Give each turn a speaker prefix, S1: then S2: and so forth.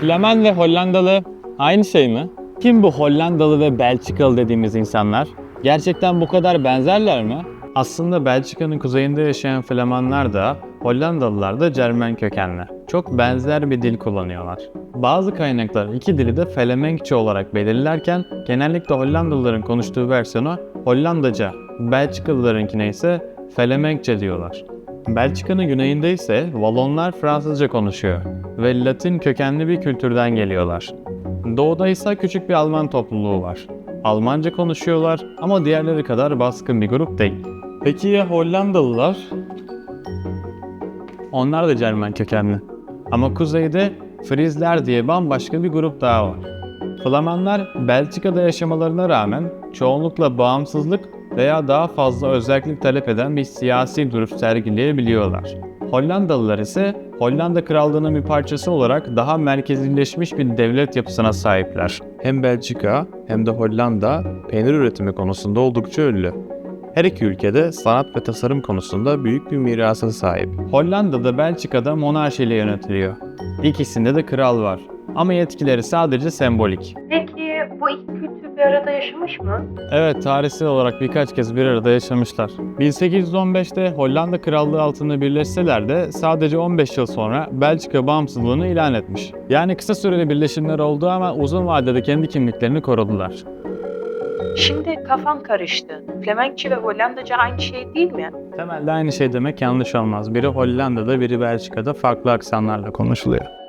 S1: Flemen ve Hollandalı aynı şey mi? Kim bu Hollandalı ve Belçikalı dediğimiz insanlar? Gerçekten bu kadar benzerler mi? Aslında Belçika'nın kuzeyinde yaşayan Flamanlar da Hollandalılar da Cermen kökenli. Çok benzer bir dil kullanıyorlar. Bazı kaynaklar iki dili de Flemenkçe olarak belirlerken genellikle Hollandalıların konuştuğu versiyonu Hollandaca, Belçikalılarınkine ise Flemenkçe diyorlar. Belçika'nın güneyinde ise Valonlar Fransızca konuşuyor ve Latin kökenli bir kültürden geliyorlar. Doğuda ise küçük bir Alman topluluğu var. Almanca konuşuyorlar ama diğerleri kadar baskın bir grup değil. Peki ya Hollandalılar? Onlar da Cermen kökenli. Ama kuzeyde Frizler diye bambaşka bir grup daha var. Flamanlar Belçika'da yaşamalarına rağmen çoğunlukla bağımsızlık veya daha fazla özellik talep eden bir siyasi duruş sergileyebiliyorlar. Hollandalılar ise Hollanda Krallığı'nın bir parçası olarak daha merkezileşmiş bir devlet yapısına sahipler. Hem Belçika hem de Hollanda peynir üretimi konusunda oldukça ünlü. Her iki ülkede sanat ve tasarım konusunda büyük bir mirasa sahip. Hollanda'da Belçika'da monarşiyle yönetiliyor. İkisinde de kral var. Ama yetkileri sadece sembolik.
S2: Peki bu iki kültür bir arada yaşamış mı?
S1: Evet, tarihsel olarak birkaç kez bir arada yaşamışlar. 1815'te Hollanda Krallığı altında birleşseler de sadece 15 yıl sonra Belçika bağımsızlığını ilan etmiş. Yani kısa süreli birleşimler oldu ama uzun vadede kendi kimliklerini korudular.
S2: Şimdi kafam karıştı. Flemenkçe ve Hollandaca aynı şey değil mi?
S1: Temelde aynı şey demek yanlış olmaz. Biri Hollanda'da, biri Belçika'da farklı aksanlarla konuşuluyor.